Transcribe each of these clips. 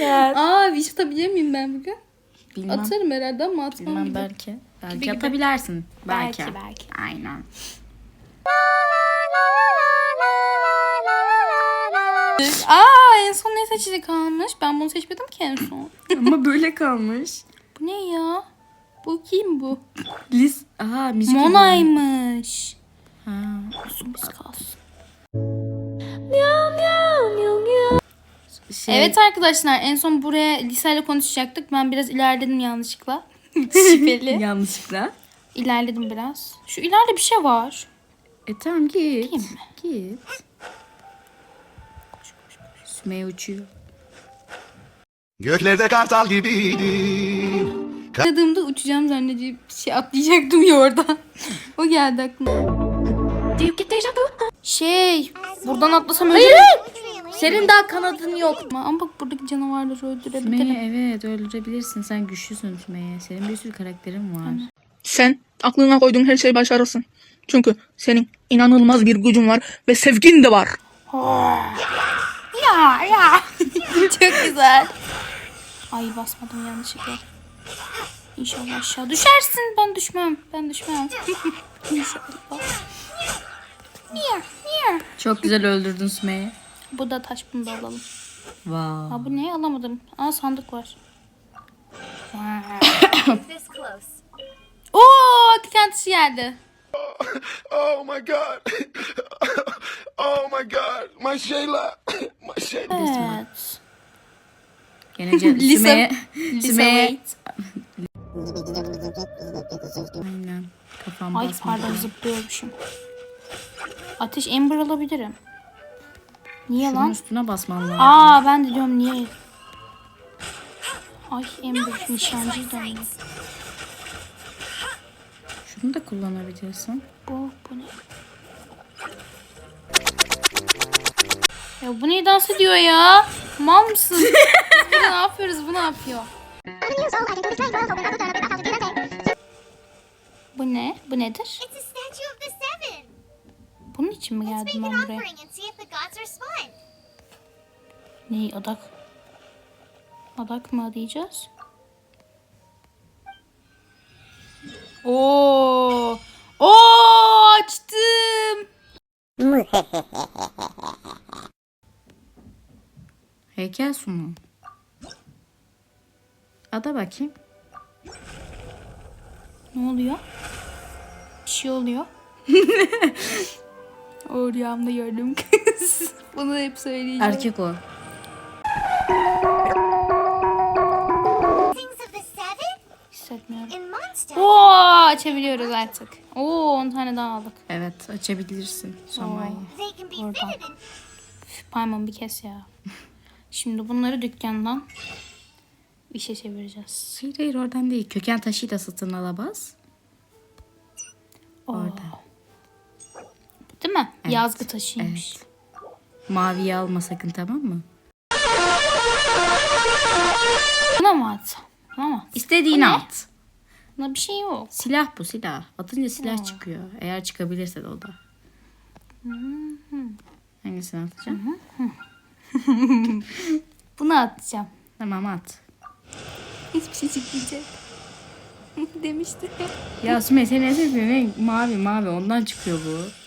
ver. Aa bir şey atabilir miyim ben bugün? Bilmem. Atarım herhalde ama atmam Bilmem gibi. belki. Belki gibi. atabilirsin. Belki. Belki, belki. Aynen. Aa en son ne seçili kalmış? Ben bunu seçmedim ki en son. Ama böyle kalmış. Bu ne ya? Bu kim bu? Liz. Aha müzik. Monay'mış. Ha. Olsun biz kalsın. Şey, Evet arkadaşlar en son buraya Lisa ile konuşacaktık. Ben biraz ilerledim yanlışlıkla. Şüpheli. Yanlışlıkla. İlerledim biraz. Şu ileride bir şey var. E tamam git. Gideyim mi? Git. Sümeyye uçuyor. Göklerde kartal gibiydim. Atladığımda uçacağım zannedip şey atlayacaktım ya orada. o geldi aklıma. Şey, buradan atlasam Hayır. Senin daha kanadın yok. Ama bak buradaki canavarları öldürebilirim. Sümeyye evet öldürebilirsin. Sen güçlüsün Sümeyye. Senin bir sürü karakterin var. Sen aklına koyduğun her şeyi başarırsın. Çünkü senin inanılmaz bir gücün var ve sevgin de var. Ya ya. Çok güzel. Ay basmadım yanlışlıkla. İnşallah aşağı düşersin. Ben düşmem. Ben düşmem. İnşallah. Niye? Niye? Çok güzel öldürdün Sümeyye. Bu da taş bunu da alalım. Wow. Aa bu ne? Alamadım. Aa sandık var. This close. Oo kendisi geldi. Oh my god. Oh my god. My Shayla. My Shayla. Evet. Gene Sümeyye. Sümeyye. Aynen. Kafam Ay pardon zıplıyormuşum. Ateş Ember alabilirim. Niye Şunun lan? üstüne basman lazım. Aa ben de diyorum niye? Ay Ember nişancıydı onu. Şunu da kullanabilirsin. Bu, bu ne? Ya bu neyi dans ediyor ya? Mal mısın? Biz ne yapıyoruz? Bu ne yapıyor? Bu ne? Bu nedir? Bunun için mi geldim ben buraya? Neyi adak? Adak mı adayacağız? Oo! Oo açtım. Heykel sunu. Ada bakayım. Ne oluyor? Bir şey oluyor. o rüyamda gördüm kız. Bunu hep söyleyeceğim. Erkek o. Hissetmiyorum. in monster. Oo açabiliyoruz artık. Oo 10 tane daha aldık. Evet açabilirsin Somayı. Oradan. Üf, Parmağımı bir kes ya. Şimdi bunları dükkandan işe çevireceğiz. Hayır hayır oradan değil. Köken taşı da satın alabaz. Orada. Değil mi? Yazgı taşıymış. Maviyi alma sakın tamam mı? Buna mı atsam? Buna mı? İstediğini at. Buna bir şey yok. Silah bu silah. Atınca silah çıkıyor. Eğer çıkabilirse de o da. Hangisini atacaksın? Bunu atacağım. Tamam at. Hiçbir şey çıkmayacak. Demişti. Ya Süme senin en sevdiğin renk mavi mavi ondan çıkıyor bu.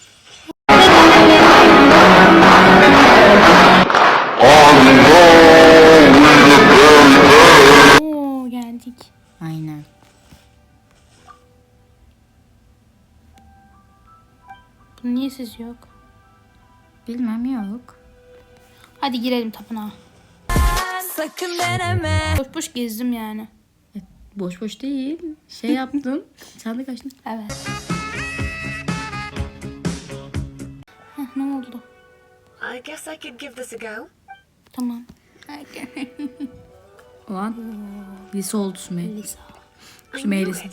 Aynen. Bunun niye ses yok? Bilmem yok. Hadi girelim tapınağa. Sakın deneme. Boş boş gezdim yani. E, boş boş değil. Şey yaptın. Sandık açtın. Evet. Heh, ne oldu? I guess I could give this a go. Tamam. Ulan. Lise oldu Süme. Lisa. Süme Lise.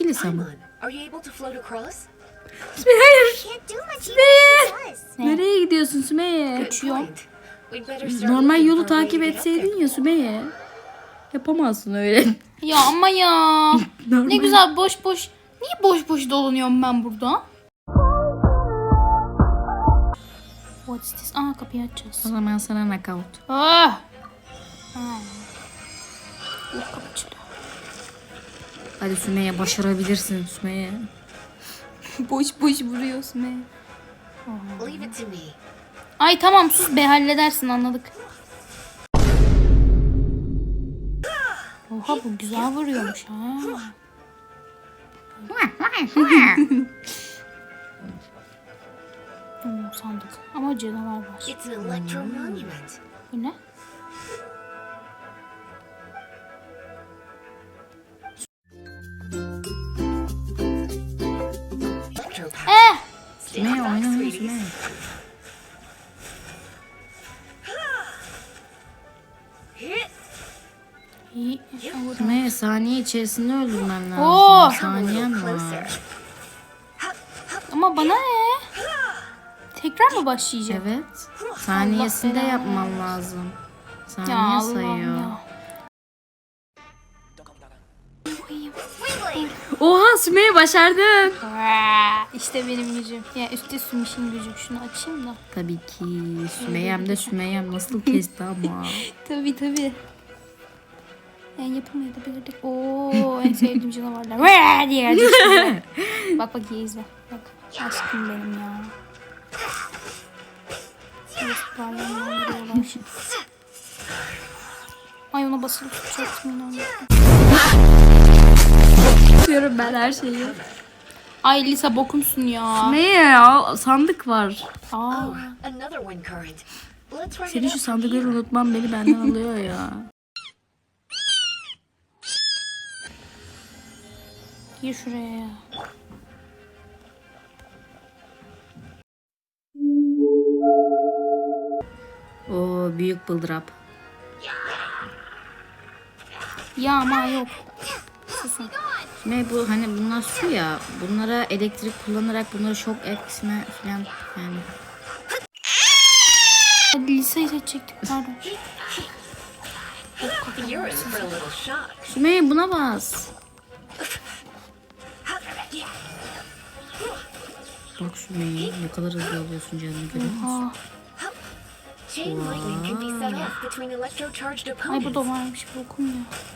İki Come mı? on. Are you able to float across? can't do much even if she does. Nereye gidiyorsun Sümeyye? Start Normal yolu takip etseydin ya Sümeyye. Yapamazsın öyle. Ya ama ya. ne güzel boş boş. Niye boş boş dolanıyorum ben burada? What is this? Aa kapıyı açacağız. O zaman sana knockout. Ah! Ha. Yok kapı açılıyor. Hadi Sümeyye başarabilirsin Sümeyye. boş boş vuruyorsun be. Leave it to me. Ay tamam sus be halledersin anladık. Oha bu güzel vuruyormuş ha. Hmm, sandık. Ama canavar var. It's an electro monument. Bu ne? Eh! Stand Sümeyye back, oyna oyna sweeties. Sümeyye. Hit. İyi. Sümeyye saniye içerisinde öldürmen lazım. Oo! Saniyen var. closer. Ama bana ne? Tekrar mı başlayacak? Evet. Saniyesinde belanı yapman lazım. Ya Saniye Allah'ım sayıyor. ya. Oha Sümeyye başardın. İşte benim gücüm. Ya üstte sümüşün gücü. Şunu açayım da. Tabii ki. Sümeyye'm de Sümeyye'm nasıl kesti ama. Tabii tabii. Yani yapamayabilirdik. Oo en sevdiğim canavarlar. Vaa diye bak bak iyi izle. Bak aşkım benim ya. Ay ona basılı tutacaktım inanmıyorum. Ben her şeyi. Ay Lisa bokumsun ya. Sümeyye ya sandık var. Aa, Senin şu sandıkları unutman beni benden alıyor ya. gir şuraya ya. O büyük bıldırap. Ya ama yok. Susun. Sümeyye bu hani bunlar su ya. Bunlara elektrik kullanarak bunları şok etkisine falan yani. Hadi Lisa'yı seçecektik pardon. Sümeyye buna bas. Bak Sümeyye ne kadar hızlı alıyorsun canını görüyor musun? Chain lightning can be set off between electro-charged ay bu da opponents. varmış bokum ya.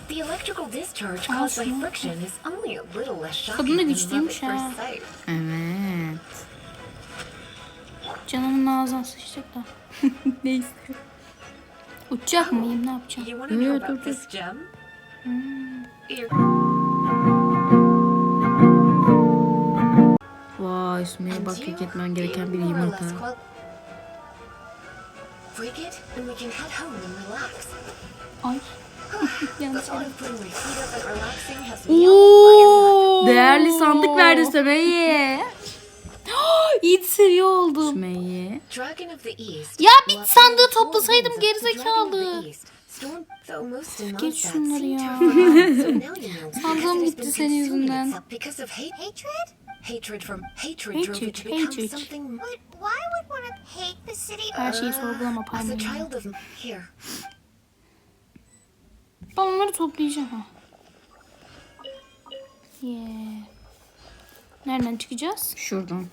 The electrical discharge caused by friction is only a little less shocking Kadın da than güçlüymüş love at ha. first sight. Evet. Canımın ağzına sıçacak da. Neyse. Uçacak mıyım ne yapacağım? You want to know Evet, about dur, this gem? You're Vay Sümeyye bak etmen gereken bir yumurta. Break it, and we can head home and relax. Ay. Yanlış yere. Değerli sandık verdi Sümeyye. İyi seviye oldum. Sümeyye. Ya bir sandığı toplasaydım gerizekalı. Geç şunları ya. Sandığım gitti senin yüzünden. Hatred? hatred from hatred drove it to become hatred. something But why would one hate the city? Her şeyi sorgulama As a child of here, Ben onları toplayacağım ha. Yeah. Nereden çıkacağız? Şuradan.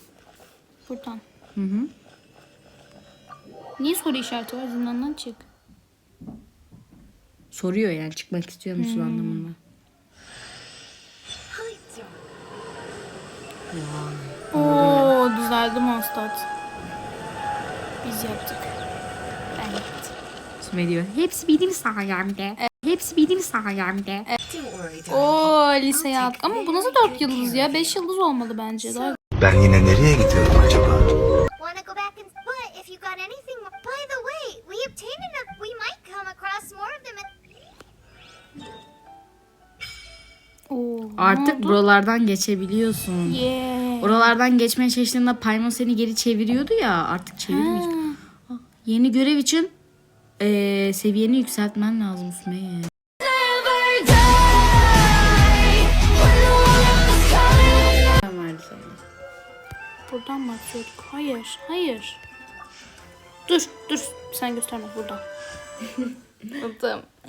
Buradan. Hı hı. Niye soru işareti var? Zindandan çık. Soruyor yani çıkmak istiyor musun anlamında. Oo düzeldi Mondstadt. Biz yaptık. Ben yaptım. Sümeyye diyor. Hepsi benim sayemde. Hepsi benim sayemde. darling. Oo liseye attık. Ama bu nasıl 4 yıldız ya? 5 yıldız olmalı bence. Daha Ben yine nereye gidiyorum acaba? Oo, Artık buralardan geçebiliyorsun. Yeah. Oralardan geçmeye çalıştığında Paymon seni geri çeviriyordu ya artık çevirmeyecek. Ah, Yeni görev için eee, seviyeni yükseltmen lazım Sümeyye. Buradan mı atıyorduk? Hayır, hayır. Dur, dur. Sen gösterme buradan.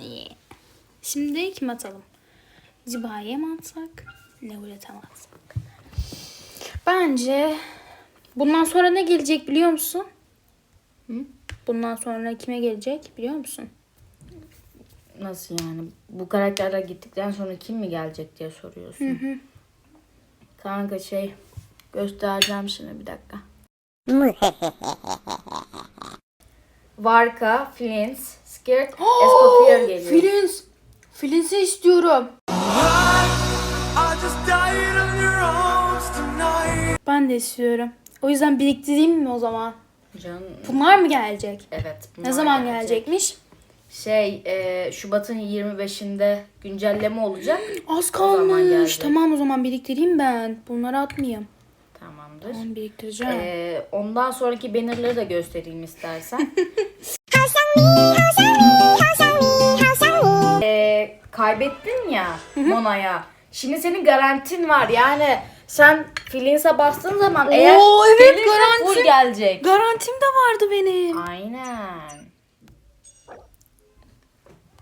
Yeah. Şimdi kim atalım? Ziba'ya mı atsak? Levulet'e mi atsak? Bence bundan sonra ne gelecek biliyor musun? Bundan sonra kime gelecek biliyor musun? Nasıl yani? Bu karakterler gittikten sonra kim mi gelecek diye soruyorsun. Kanka şey göstereceğim şimdi bir dakika. Varka, Flins, Skirt, Escoffier geliyor. Filins. Filins'i istiyorum. Ben de istiyorum. O yüzden biriktireyim mi o zaman? Can, Bunlar mı gelecek? evet. Ne zaman gelecekmiş? Şey, e, Şubat'ın 25'inde güncelleme olacak. Az kalmış. gelecek. Tamam o zaman biriktireyim ben. Bunları atmayayım. Tamamdır. Tamam biriktireceğim. E, ondan sonraki bannerları da göstereyim istersen. kaybettin ya Mona'ya. Şimdi senin garantin var. Yani sen Filins'e bastığın zaman eğer Oo, evet, gelirse full gelecek. Garantim de vardı benim. Aynen.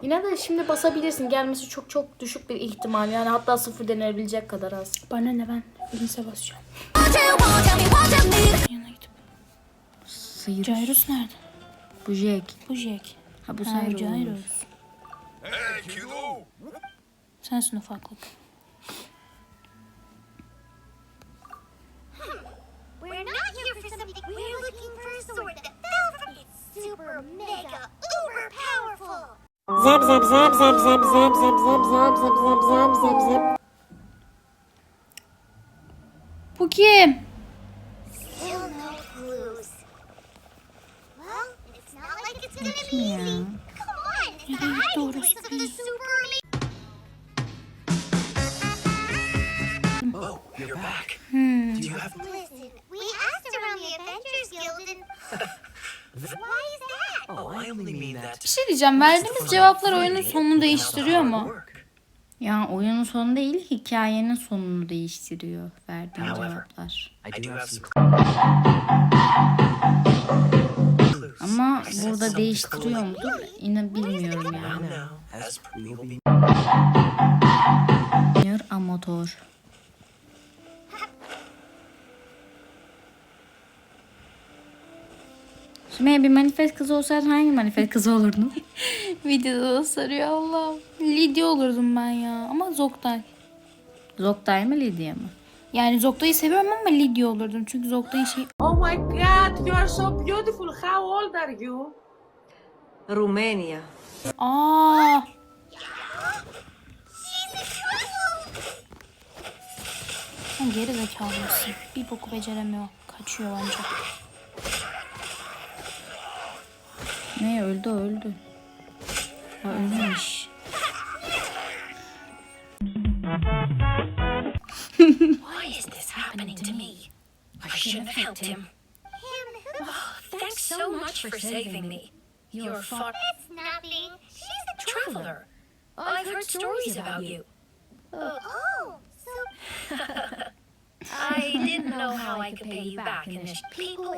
Yine de şimdi basabilirsin. Gelmesi çok çok düşük bir ihtimal. Yani hatta sıfır denebilecek kadar az. Bana ne ben Filins'e basacağım. Yanına gidip. Sıyır. Jairus nerede? Bu Jack. Bu Jack. Ha bu Ha, Cyrus. Sensin ufaklık. Zap zap zap zap zap zap zap zap zap zap zap zap zap zap. Bu kim? Still no clues. Well, it's not like it's gonna be easy. Elite. Oh, you're back. Hmm. Do you have Listen, we asked around the Avengers Guild and. Why is that? Oh, I only mean that. Bir şey diyeceğim. Verdiğimiz cevaplar oyunun sonunu değiştiriyor mu? Ya oyunun sonu değil, hikayenin sonunu değiştiriyor However, cevaplar. Ama burada değiştiriyor mudur? Yine bilmiyorum yani. Junior Amator. Sümeyye bir manifest kızı olsaydın hangi manifest kızı olurdun? Videoda da sarıyor Allah. Lidya olurdum ben ya. Ama Zoktay. Zoktay mı Lydia mı? Yani Zoktay'ı seviyorum ama Lidya olurdum. Çünkü Zoktay'ın şey... Oh my god, you are so beautiful. How old are you? Romania. Aa, sen geri zekalı mısın? Bir boku beceremiyor. Kaçıyor anca. Ne öldü öldü. Ha, ölmemiş. Why is this happening to me? I shouldn't have helped him. Him oh, who? Thanks so much for saving me. You're far It's nothing. She's a traveler. I've heard stories about you. Oh, so I didn't know how I could pay you back in this. People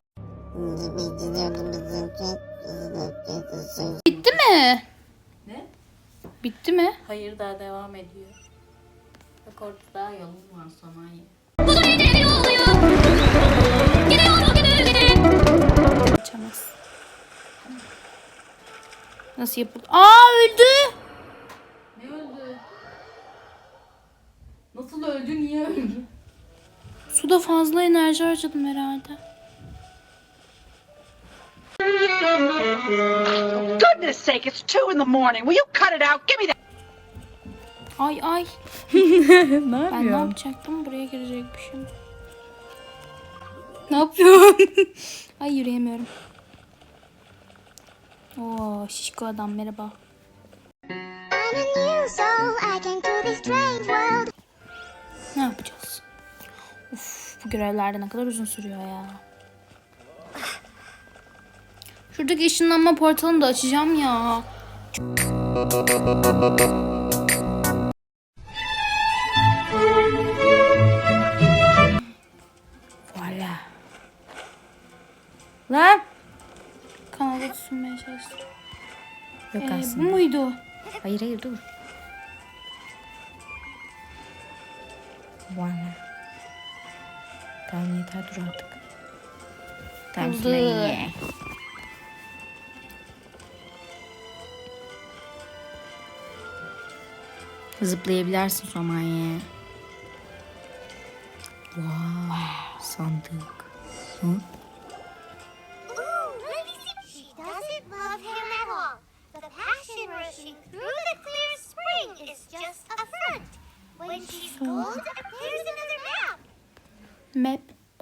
Bitti mi? Ne? Bitti mi? Hayır daha devam ediyor. Bak orada daha yolun var sanayi. Nasıl yapıldı? Aa öldü. Ne öldü? Nasıl öldü? Niye öldü? Suda fazla enerji harcadım herhalde. Goodness sake, it's two in the morning. Will you cut it out? Give me that. Ay ay. ne Ben ne yapacaktım? Buraya girecekmişim. Ne yapıyorsun? ay yürüyemiyorum. Oo şişko adam merhaba. I'm a new soul. I came to this strange world. Ne yapacağız? Uf bu görevlerde ne kadar uzun sürüyor ya. Şuradaki ışınlanma portalını da açacağım ya. Yok ee, aslında. Bu muydu? Hayır hayır dur. Var mı? Tamam yeter dur artık. Tamam ye. Zıplayabilirsin Somanya. Wow, sandık. Hı?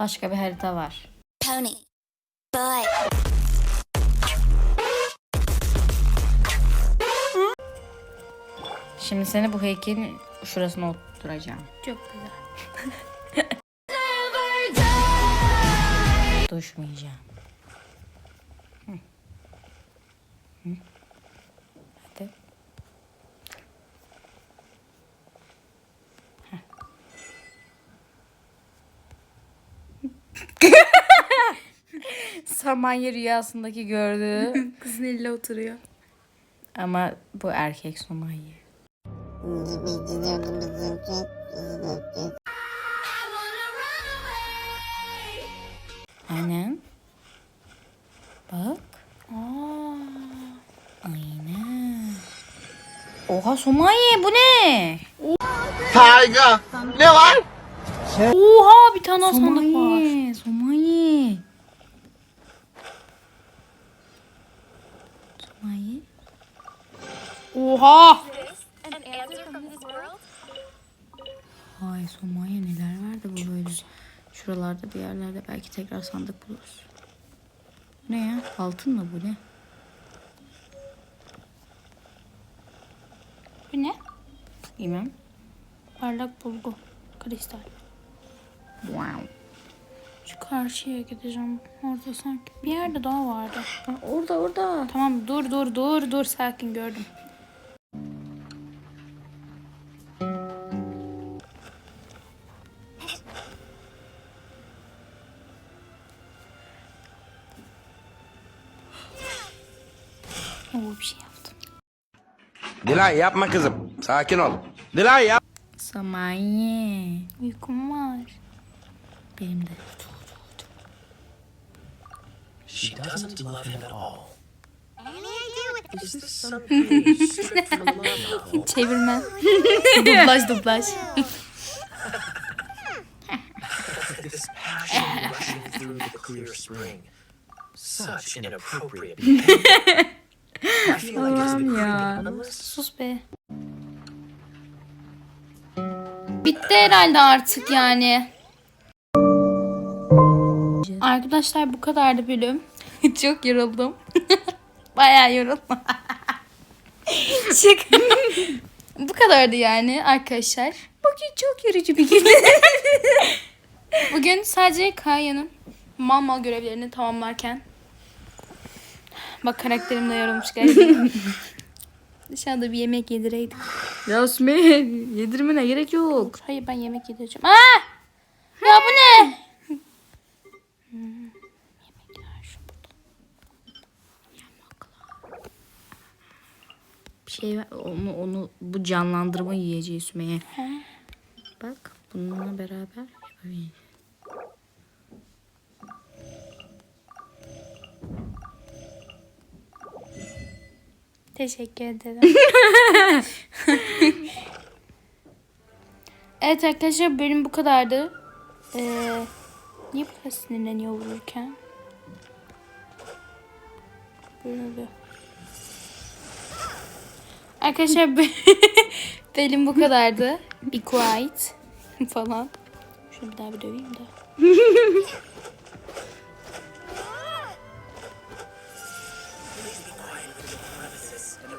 Başka bir harita var. Pony. Boy. Şimdi seni bu heykelin şurasına oturacağım. Çok güzel. Düşmeyeceğim. Hı. Hı. Hadi. Heh. Samanya rüyasındaki gördüğü Kızın elle oturuyor. ama bu erkek Somanya. Aynen. Bak. Aa. Aynen. Oha Somaya bu ne? Tiger. Ne var? Oha bir tane sandık var. Somaya. Oha. Hay Somaya neler vardı bu böyle. Şuralarda bir yerlerde belki tekrar sandık buluruz. Bu ne ya? Altın mı bu ne? Bu ne? Bilmem. Parlak bulgu. Kristal. Wow. Şu karşıya gideceğim. Orada sanki bir yerde daha vardı. Ha, orada orada. Tamam dur dur dur dur sakin gördüm. Dilay yapma kızım. Sakin ol. Dilay yap. Somaya. Uykum var. Benim de. She doesn't love him at all. Çevirme. dublaj dublaj. This passion rushing through the clear spring. Such inappropriate the list. Sus be. Bitti herhalde artık yani. Arkadaşlar bu kadardı bölüm. Çok yoruldum. Bayağı yoruldum. Çık. bu kadardı yani arkadaşlar. Bugün çok yorucu bir gün. Bugün sadece Kaya'nın mal görevlerini tamamlarken Bak karakterim de yorulmuş galiba. Dışarıda bir yemek yedireydik. Yasmin yedirmene gerek yok. Hayır ben yemek yedireceğim. Aa! Ya bu ne? Hmm. Bir şey ver- onu, onu bu canlandırma yiyeceği Sümeyye. Bak bununla beraber yapabiliriz. Teşekkür ederim. evet arkadaşlar bölüm bu kadardı. Ee, niye bu kadar sinirleniyor vururken? Böyle. Arkadaşlar bölüm bu kadardı. Be quiet falan. Şunu bir daha bir döveyim de.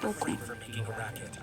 Brooklyn. For making a racket.